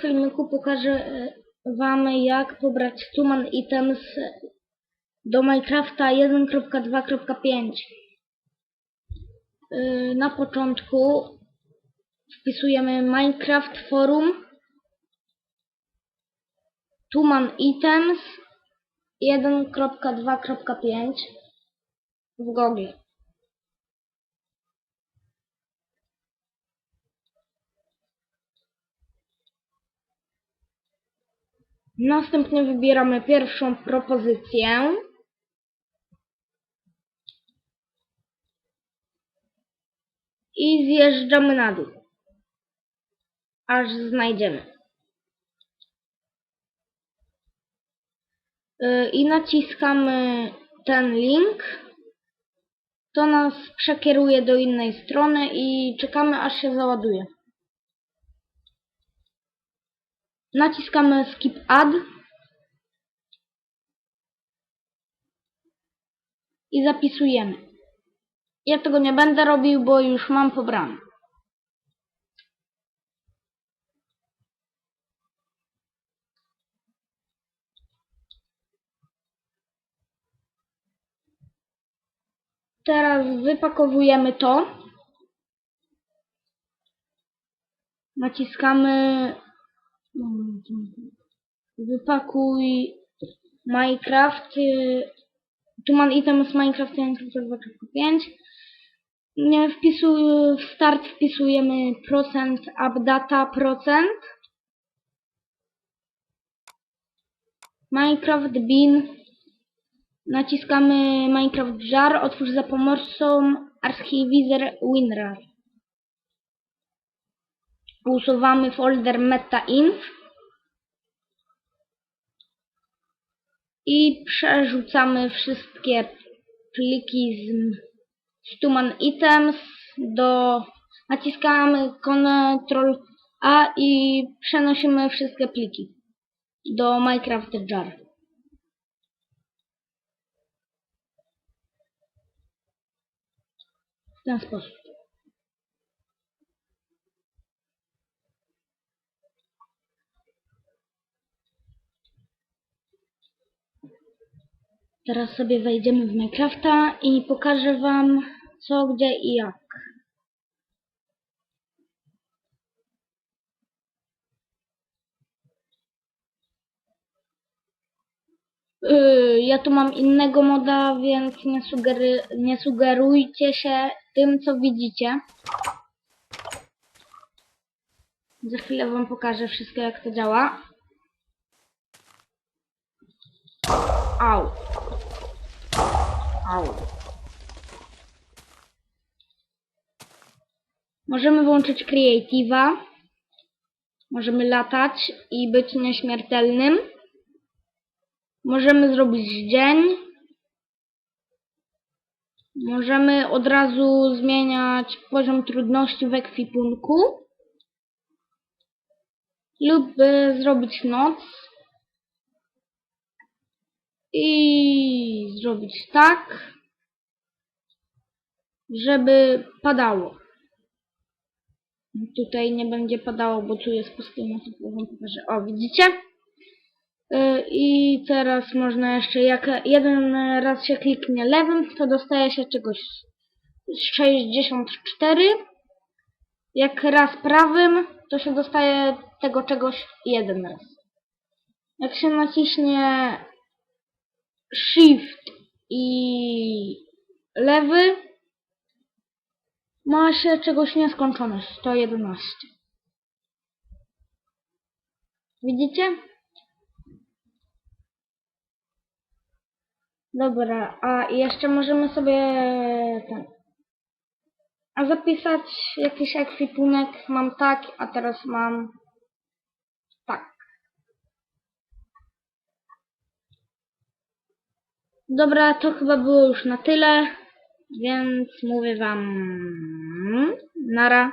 filmiku pokażę e, Wam jak pobrać Tuman Items do Minecrafta 1.2.5 Yy, Na początku wpisujemy Minecraft Forum Tuman Items 1.2.5 w Google. Następnie wybieramy pierwszą propozycję. I zjeżdżamy na dół. Aż znajdziemy. Y, I naciskamy ten link. To nas przekieruje do innej strony i czekamy aż się załaduje. Naciskamy skip add i zapisujemy. Ja tego nie będę robił, bo już mam pobrane. Teraz wypakowujemy to. Naciskamy wypakuj Minecraft. y, Tu mam item z Minecraft 1.2.5. Nie wpisuj, w start wpisujemy procent updata procent. Minecraft bin. Naciskamy Minecraft jar. Otwórz za pomocą archiwizer WinRAR. Usuwamy folder metainf i przerzucamy wszystkie pliki z, z Tuman Items do naciskamy Ctrl A i przenosimy wszystkie pliki do Minecraft Jar. W ten sposób. Teraz sobie wejdziemy w Minecrafta i pokażę Wam co, gdzie i jak. Yy, ja tu mam innego moda, więc nie, sugery, nie sugerujcie się tym, co widzicie. Za chwilę Wam pokażę wszystko, jak to działa. Au. Au. Możemy włączyć Creative'a. Możemy latać i być nieśmiertelnym. Możemy zrobić dzień. Możemy od razu zmieniać poziom trudności w ekwipunku. Lub y, zrobić noc. I zrobić tak, żeby padało. Tutaj nie będzie padało, bo tu jest pustynia, to. O, widzicie? Yy, I teraz można jeszcze, jak jeden raz się kliknie lewym, to dostaje się czegoś 64. Jak raz prawym, to się dostaje tego czegoś jeden raz. Jak się naciśnie Shift i lewy, ma się czegoś nieskończone, 111. Widzicie? Dobra, a jeszcze możemy sobie ten, a zapisać jakiś ekwipunek. Mam tak, a teraz mam Dobra, to chyba było już na tyle, więc mówię wam nara.